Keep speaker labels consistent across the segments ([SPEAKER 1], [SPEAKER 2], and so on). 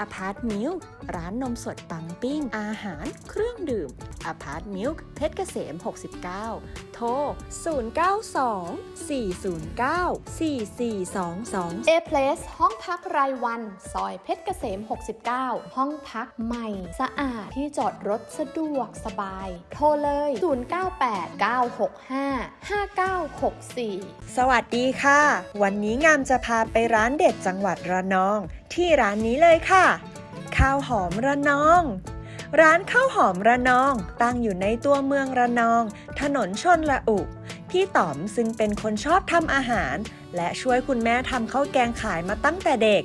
[SPEAKER 1] อพาร์ตมิลร้านนมสดปังปิ้ง อาหาร เครื่องดื่มอพาร์ตมิลเพชรเกษม 69 โทร 092 409 4422
[SPEAKER 2] เอเพลสห้องพักรายวัน ซอยเพชรเกษม 69 ห้องพักใหม่ สะอาดที่จอดรถสะดวกสบาย โทรเลย 0989655964
[SPEAKER 3] สวัสดีค่ะ วันนี้งามจะพาไปร้านเด็ดจังหวัดระนองที่ร้านนี้เลยค่ะ ข้าวหอมระนอง ร้านข้าวหอมระนองตั้งอยู่ในตัวเมืองระนอง ถนนชนละอุ พี่ต๋อมซึ่งเป็นคนชอบทำอาหาร และช่วยคุณแม่ทำข้าวแกงขายมาตั้งแต่เด็ก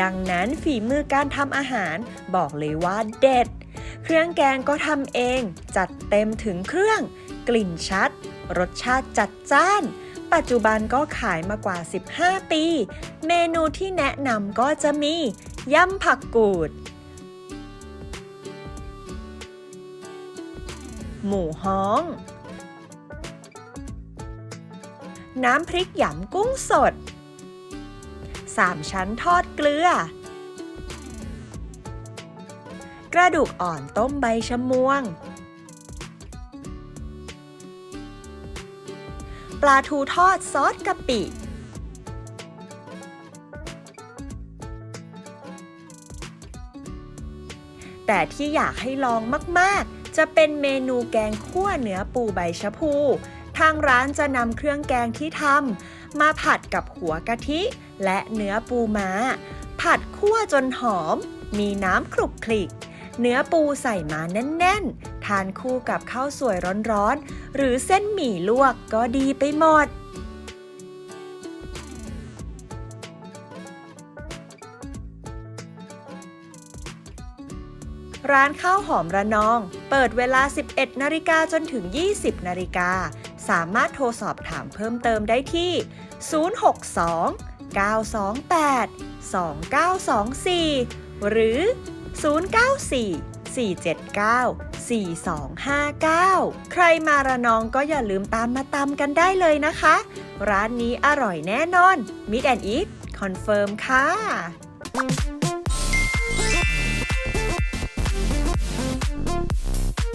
[SPEAKER 3] ดังนั้นฝีมือการทำอาหารบอกเลยว่าเด็ด เครื่องแกงก็ทำเอง จัดเต็มถึงเครื่อง กลิ่นชัด รสชาติจัดจ้าน ปัจจุบันก็ขายมากว่า 15 ปี เมนูที่แนะนำก็จะมียำผักกูด หมูฮ้อง น้ำพริกหยำกุ้งสด3ชั้นทอดเกลือ กระดูกอ่อนต้มใบชะมวง ปลาทูทอดซอสกะปิ แต่ที่อยากให้ลองมาก ๆ จะเป็นเมนูแกงคั่วเนื้อปูใบชะพู ทางร้านจะนำเครื่องแกงที่ทำมาผัดกับหัวกะทิ และเนื้อปูม้า ผัดคั่วจนหอม มีน้ำคลุกคลิก เนื้อปูใส่มาแน่น ๆ ทานคู่กับข้าวสวยร้อนๆ หรือเส้นหมี่ลวกก็ดีไปหมดร้านข้าวหอมระนอง เปิดเวลา 11 นาฬิกาจนถึง 20 นาฬิกา สามารถโทรสอบถามเพิ่มเติมได้ที่ 062 928 2924 หรือ 094 479 4259 ใครมาระนองก็อย่าลืมตามมาตามกันได้เลยนะคะ ร้านนี้อร่อยแน่นอนมิดแอนอีทคอนเฟิร์มค่ะ